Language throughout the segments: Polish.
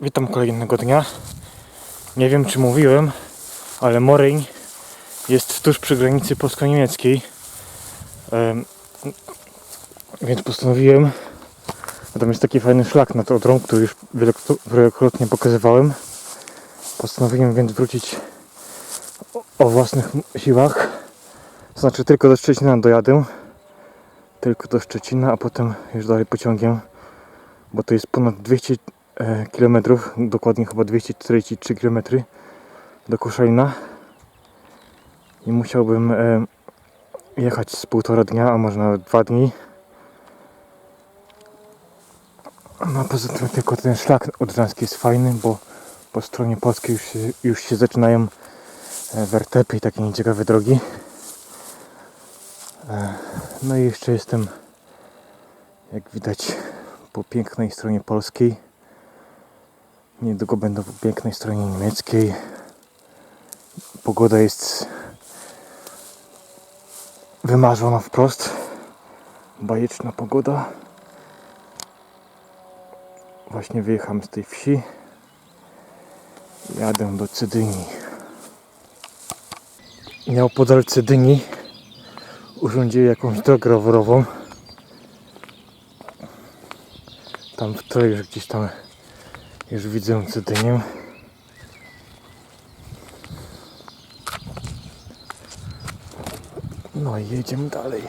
Witam kolejnego dnia. Nie wiem czy mówiłem, ale Moryń jest tuż przy granicy polsko-niemieckiej. Em, więc postanowiłem, tam jest taki fajny szlak nad Odrą, który już wielokro- wielokrotnie pokazywałem. Postanowiłem więc wrócić o, własnych siłach. Znaczy tylko do Szczecina dojadę. Tylko do Szczecina, a potem już dalej pociągiem. Bo to jest ponad 200 e, km, dokładnie chyba 243 km do Koszalina. I musiałbym e, jechać z półtora dnia, a może nawet dwa dni. No poza tym tylko ten szlak odrzański jest fajny, bo po stronie polskiej już się, już się zaczynają e, wertepy i takie nieciekawe drogi. E, No i jeszcze jestem, jak widać, po pięknej stronie polskiej. Niedługo będę po pięknej stronie niemieckiej. Pogoda jest wymarzona wprost. Bajeczna pogoda. Właśnie wyjechałem z tej wsi. Jadę do Cydynii. Nieopodal Cydynii urządzili jakąś drogę rowerową. Tam w tle gdzieś tam już widzę Cydynię. No i jedziemy dalej.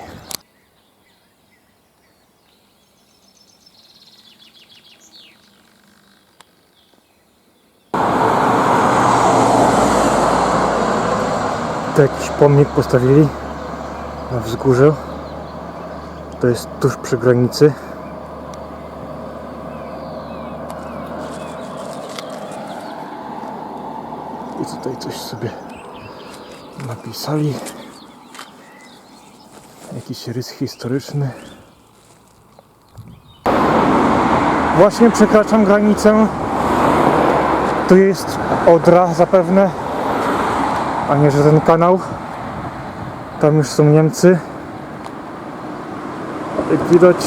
Jakiś pomnik postawili na wzgórzu. To jest tuż przy granicy. I tutaj coś sobie napisali. Jakiś rys historyczny. Właśnie przekraczam granicę. Tu jest Odra zapewne, a nie że ten kanał. Tam już są Niemcy. Jak widać.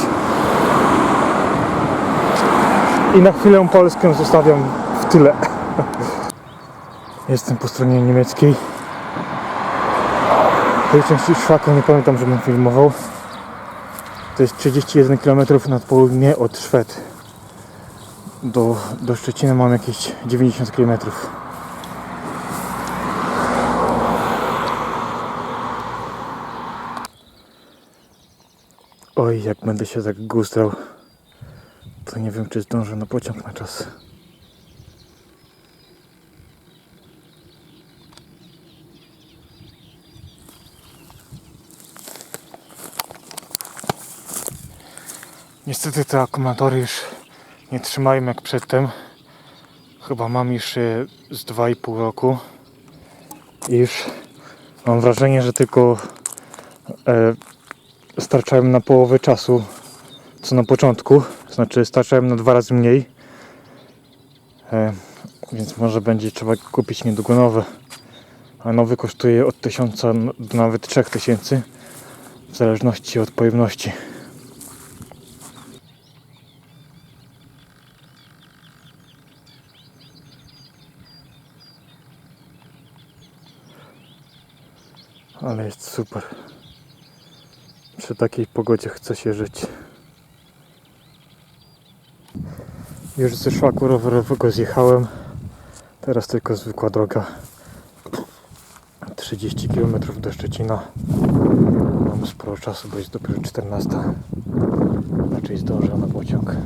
I na chwilę Polskę zostawiam w tyle. Jestem po stronie niemieckiej. Tej części szlaku nie pamiętam, żebym filmował. To jest 31 km na południe od Szwed. Do, do Szczecina mam jakieś 90 km. Oj, jak będę się tak gustrał, to nie wiem, czy zdążę na pociąg na czas. Niestety te akumulatory już nie trzymają jak przedtem. Chyba mam już z 2,5 roku. I już mam wrażenie, że tylko e, starczają na połowę czasu co na początku. Znaczy starczają na dwa razy mniej. E, więc może będzie trzeba kupić niedługo nowe. A nowy kosztuje od 1000 do nawet 3000 w zależności od pojemności. Ale jest super. Przy takiej pogodzie chce się żyć. Już ze szlaku rowerowego zjechałem. Teraz tylko zwykła droga. 30 km do Szczecina. Mam sporo czasu, bo jest dopiero 14. Raczej zdążę na pociąg.